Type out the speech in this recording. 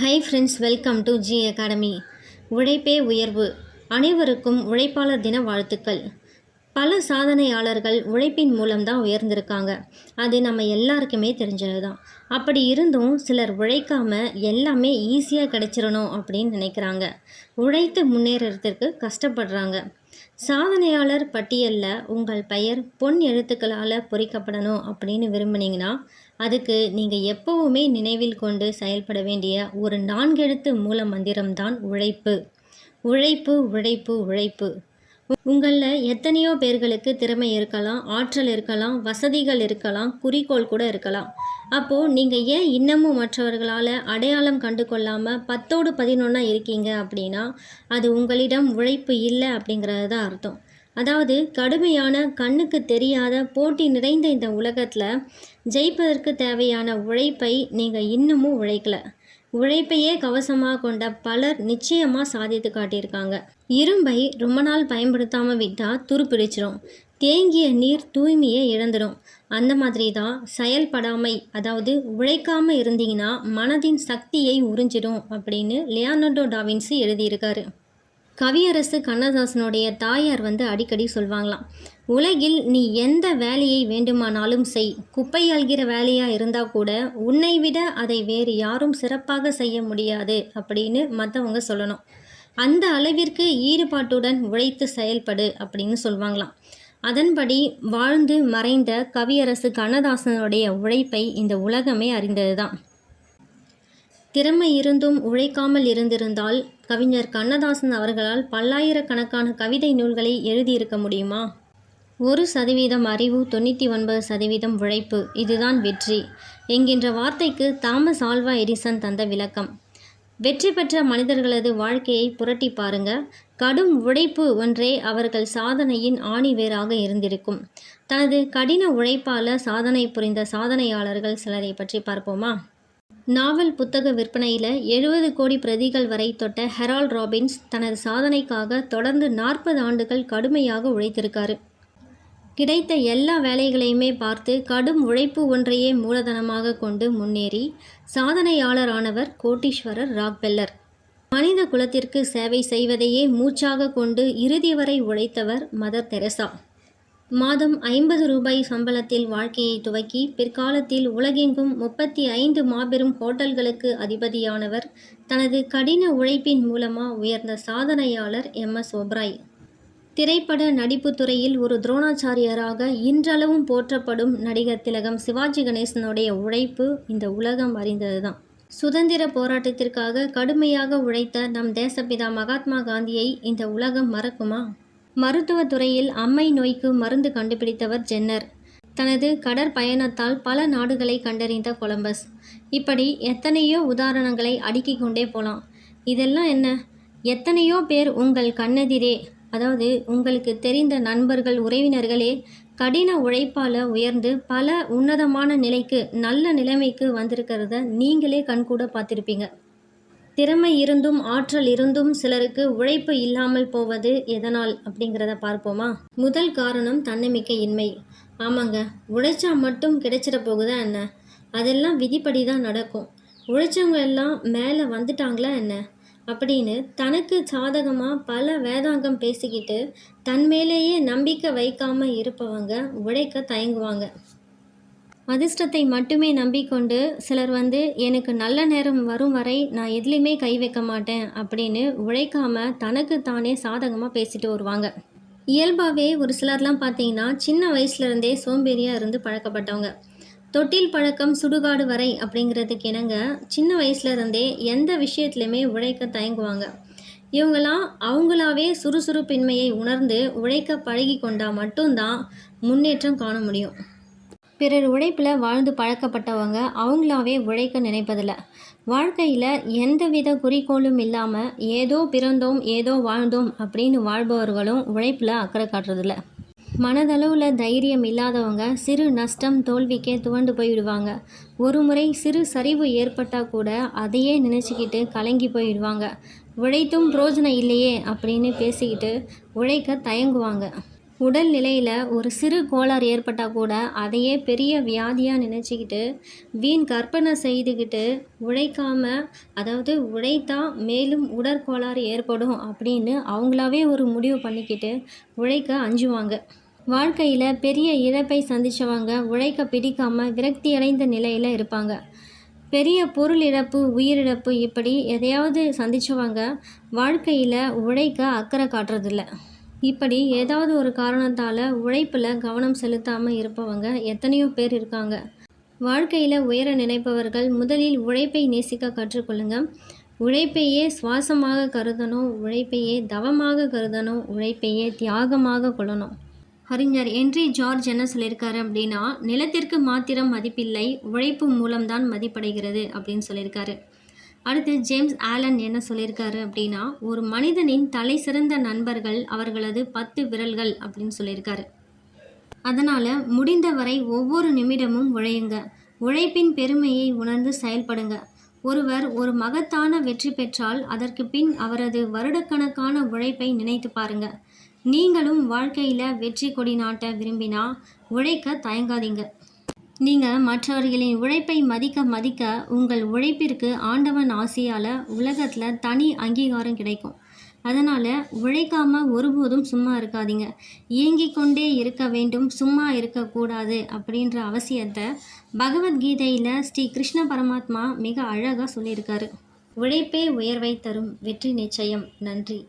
Hi friends welcome to G academy உழைப்பே உயர்வு. அனைவருக்கும் உழைப்பாளர் தின வாழ்த்துக்கள். பல சாதனையாளர்கள் உழைப்பின் மூலம்தான் உயர்ந்திருக்காங்க. அது நம்ம எல்லாருக்குமே தெரிஞ்சது தான் அப்படி இருந்தும் சிலர் உழைக்காம எல்லாமே ஈஸியாக கிடைச்சிடணும் அப்படின்னு நினைக்கிறாங்க. உழைத்து முன்னேறதுக்கு கஷ்டப்படுறாங்க. சாதனையாளர் பட்டியலில் உங்கள் பெயர் பொன் எழுத்துக்களால் பொறிக்கப்படணும் அப்படின்னு விரும்புனீங்கன்னா அதுக்கு நீங்கள் எப்போவுமே நினைவில் கொண்டு செயல்பட வேண்டிய ஒரு நான்கெழுத்து மூல மந்திரம்தான் உழைப்பு. உழைப்பு உழைப்பு உழைப்பு. உங்களில் எத்தனையோ பேர்களுக்கு திறமை இருக்கலாம் ஆற்றல் இருக்கலாம் வசதிகள் இருக்கலாம் குறிக்கோள் கூட இருக்கலாம். அப்போது நீங்கள் ஏன் இன்னமும் மற்றவர்களால் அடையாளம் கண்டு கொள்ளாமல் பத்தோடு பதினொன்றா இருக்கீங்க அப்படின்னா அது உங்களிடம் உழைப்பு இல்லை அப்படிங்கிறது தான் அர்த்தம். அதாவது கடுமையான கண்ணுக்கு தெரியாத போட்டி நிறைந்த இந்த உலகத்தில் ஜெயிப்பதற்கு தேவையான உழைப்பை நீங்கள் இன்னமும் உழைக்கலை. உழைப்பையே கவசமாக கொண்ட பலர் நிச்சயமாக சாதித்து காட்டியிருக்காங்க. இரும்பை ரொம்ப நாள் பயன்படுத்தாமல் விட்டால் துருப்பிடிச்சிரும். தேங்கிய நீர் தூய்மையை இழந்துடும். அந்த மாதிரி தான் செயல்படாமை அதாவது உழைக்காமல் இருந்தீங்கன்னா மனதின் சக்தியை உறிஞ்சிடும் அப்படின்னு லியானர்டோ டாவின்சி எழுதியிருக்காரு. கவியரசு கண்ணதாசனுடைய தாயார் வந்து அடிக்கடி சொல்வாங்களாம் உலகில் நீ எந்த வேலையை வேண்டுமானாலும் செய். குப்பை அழ்கிற வேலையாக இருந்தால் கூட உன்னை விட அதை வேறு யாரும் சிறப்பாக செய்ய முடியாது அப்படின்னு மற்றவங்க சொல்லணும். அந்த அளவிற்கு ஈடுபாட்டுடன் உழைத்து செயல்படு அப்படின்னு சொல்லுவாங்களாம் அதன்படி வாழ்ந்து மறைந்த கவியரசு கண்ணதாசனுடைய உழைப்பை இந்த உலகமே அறிந்ததுதான். திறமை இருந்தும் உழைக்காமல் இருந்திருந்தால் கவிஞர் கண்ணதாசன் அவர்களால் பல்லாயிரக்கணக்கான கவிதை நூல்களை எழுதியிருக்க முடியுமா? ஒரு சதவீதம் அறிவு தொண்ணூற்றி ஒன்பது சதவீதம் உழைப்பு இதுதான் வெற்றி என்கின்ற வார்த்தைக்கு தாமஸ் ஆல்வா எடிசன் தந்த விளக்கம். வெற்றி பெற்ற மனிதர்களது வாழ்க்கையை புரட்டி பாருங்க. கடும் உழைப்பு ஒன்றே அவர்கள் சாதனையின் ஆணிவேராக இருந்திருக்கும். தனது கடின உழைப்பால சாதனை புரிந்த சாதனையாளர்கள் சிலரை பற்றி பார்ப்போமா? நாவல் புத்தக விற்பனையில் எழுபது கோடி பிரதிகள் வரை தொட்ட ஹெரால்ட் ராபின்ஸ் தனது சாதனைக்காக தொடர்ந்து நாற்பது ஆண்டுகள் கடுமையாக உழைத்திருக்காரு. கிடைத்த எல்லா வேலைகளையுமே பார்த்து கடும் உழைப்பு ஒன்றையே மூலதனமாக கொண்டு முன்னேறி சாதனையாளரானவர் கோட்டீஸ்வரர் ராக்பெல்லர். மனித குலத்திற்கு சேவை செய்வதையே மூச்சாக கொண்டு இறுதி வரை உழைத்தவர் மதர் தெரசா. மாதம் ஐம்பது ரூபாய் சம்பளத்தில் வாழ்க்கையை துவக்கி பிற்காலத்தில் உலகெங்கும் முப்பத்தி ஐந்து மாபெரும் ஹோட்டல்களுக்கு அதிபதியானவர் தனது கடின உழைப்பின் மூலமாக உயர்ந்த சாதனையாளர் எம் எஸ் ஒப்ராய் திரைப்பட நடிப்பு துறையில் ஒரு துரோணாச்சாரியராக இன்றளவும் போற்றப்படும் நடிகர் திலகம் சிவாஜி கணேசனுடைய உழைப்பு இந்த உலகம் அறிந்ததுதான். சுதந்திர போராட்டத்திற்காக கடுமையாக உழைத்த நம் தேசப்பிதா மகாத்மா காந்தியை இந்த உலகம் மறக்குமா? மருத்துவத்துறையில் அம்மை நோய்க்கு மருந்து கண்டுபிடித்தவர் ஜென்னர். தனது கடற்பயணத்தால் பல நாடுகளை கண்டறிந்த கொலம்பஸ். இப்படி எத்தனையோ உதாரணங்களை அடுக்கிக் கொண்டே போகலாம் இதெல்லாம் என்ன? எத்தனையோ பேர் உங்கள் கண்ணெதிரே அதாவது உங்களுக்கு தெரிந்த நண்பர்கள் உறவினர்களே கடின உழைப்பால் உயர்ந்து பல உன்னதமான நிலைக்கு நல்ல நிலைமைக்கு வந்திருக்கிறத நீங்களே கண்கூட பார்த்துருப்பீங்க. திறமை இருந்தும் ஆற்றல் இருந்தும் சிலருக்கு உழைப்பு இல்லாமல் போவது எதனால் அப்படிங்கிறத பார்ப்போமா? முதல் காரணம் தன்னம்பிக்கை இன்மை. ஆமாங்க உழைச்சா மட்டும் கிடைச்சிட போகுதா என்ன? அதெல்லாம் விதிப்படி தான் நடக்கும். உழைச்சவங்க எல்லாம் மேலே வந்துட்டாங்களா என்ன? அப்படின்னு தனக்கு சாதகமாக பல வேதாங்கம் பேசிக்கிட்டு தன் மேலேயே நம்பிக்கை வைக்காமல் இருப்பவங்க உழைக்க தயங்குவாங்க. அதிர்ஷ்டத்தை மட்டுமே நம்பிக்கொண்டு சிலர் வந்து எனக்கு நல்ல நேரம் வரும் வரை நான் எதுலேயுமே கை வைக்க மாட்டேன் அப்படின்னு உழைக்காம தனக்கு தானே சாதகமாக பேசிட்டு வருவாங்க. இயல்பாகவே ஒரு சிலர்லாம் பார்த்தீங்கன்னா சின்ன வயசுலேருந்தே சோம்பேறியாக இருந்து பழக்கப்பட்டவங்க. தொட்டில் பழக்கம் சுடுகாடு வரை அப்படிங்கிறதுக்கு இணங்க சின்ன வயசுலேருந்தே எந்த விஷயத்துலையுமே உழைக்க தயங்குவாங்க. இவங்களாம் அவங்களாவே சுறுசுறுப்பின்மையை உணர்ந்து உழைக்க பழகி கொண்டால் மட்டும்தான் முன்னேற்றம் காண முடியும். பிறர் உழைப்பில் வாழ்ந்து பழக்கப்பட்டவங்க அவங்களாவே உழைக்க நினைப்பதில்லை. வாழ்க்கையில் எந்தவித குறிக்கோளும் இல்லாமல் ஏதோ பிறந்தோம் ஏதோ வாழ்ந்தோம் அப்படின்னு வாழ்பவர்களும் உழைப்பில் அக்கறை காட்டுறதில்லை. மனதளவில் தைரியம் இல்லாதவங்க சிறு நஷ்டம் தோல்விக்கே துவண்டு போயிடுவாங்க. ஒரு முறை சிறு சரிவு ஏற்பட்டால் கூட அதையே நினச்சிக்கிட்டு கலங்கி போயிடுவாங்க. உழைத்தும் பிரோஜனம் இல்லையே அப்படின்னு பேசிக்கிட்டு உழைக்க தயங்குவாங்க. உடல் நிலையில் ஒரு சிறு கோளாறு ஏற்பட்டால் கூட அதையே பெரிய வியாதியாக நினச்சிக்கிட்டு வீண் கற்பனை செய்துக்கிட்டு உழைக்காமல் அதாவது உழைத்தா மேலும் உடற்கோளாறு ஏற்படும் அப்படின்னு அவங்களாவே ஒரு முடிவு பண்ணிக்கிட்டு உழைக்க அஞ்சுவாங்க. வாழ்க்கையில் பெரிய இழப்பை சந்தித்தவங்க உழைக்க பிடிக்காமல் விரக்தி அடைந்த நிலையில் இருப்பாங்க. பெரிய பொருள் இழப்பு உயிரிழப்பு இப்படி எதையாவது சந்தித்தவங்க வாழ்க்கையில் உழைக்க அக்கறை காட்டுறதில்ல. இப்படி ஏதாவது ஒரு காரணத்தால் உழைப்பில் கவனம் செலுத்தாமல் இருப்பவங்க எத்தனையோ பேர் இருக்காங்க. வாழ்க்கையில் உயர நினைப்பவர்கள் முதலில் உழைப்பை நேசிக்க கற்றுக்கொள்ளுங்க. உழைப்பையே சுவாசமாக கருதணும் உழைப்பையே தவமாக கருதணும் உழைப்பையே தியாகமாக கொள்ளணும். அறிஞர் என்றி ஜார்ஜ் என்ன சொல்லியிருக்காரு அப்படின்னா நிலத்திற்கு மாத்திரம் மதிப்பில்லை உழைப்பு மூலம்தான் மதிப்படைகிறது அப்படின்னு சொல்லியிருக்காரு. அடுத்து ஜேம்ஸ் ஆலன் என்ன சொல்லியிருக்காரு அப்படின்னா ஒரு மனிதனின் தலை சிறந்த நண்பர்கள் அவர்களது பத்து விரல்கள் அப்படின்னு சொல்லியிருக்காரு. அதனால் முடிந்தவரை ஒவ்வொரு நிமிடமும் உழையுங்க. உழைப்பின் பெருமையை உணர்ந்து செயல்படுங்க. ஒருவர் ஒரு மகத்தான வெற்றி பெற்றால் அதற்கு பின் அவரது வருடக்கணக்கான உழைப்பை நினைத்து பாருங்கள் நீங்களும் வாழ்க்கையில் வெற்றி கொடி நாட்ட விரும்பினா உழைக்க தயங்காதீங்க. நீங்கள் மற்றவர்களின் உழைப்பை மதிக்க மதிக்க உங்கள் உழைப்பிற்கு ஆண்டவன் ஆசையால் உலகத்தில் தனி அங்கீகாரம் கிடைக்கும். அதனால் உழைக்காமல் ஒருபோதும் சும்மா இருக்காதீங்க. இயங்கிக் கொண்டே இருக்க வேண்டும் சும்மா இருக்கக்கூடாது அப்படின்ற அவசியத்தை பகவத்கீதையில் ஸ்ரீ கிருஷ்ண பரமாத்மா மிக அழகாக சொல்லியிருக்காரு. உழைப்பே உயர்வை தரும் வெற்றி நிச்சயம். நன்றி.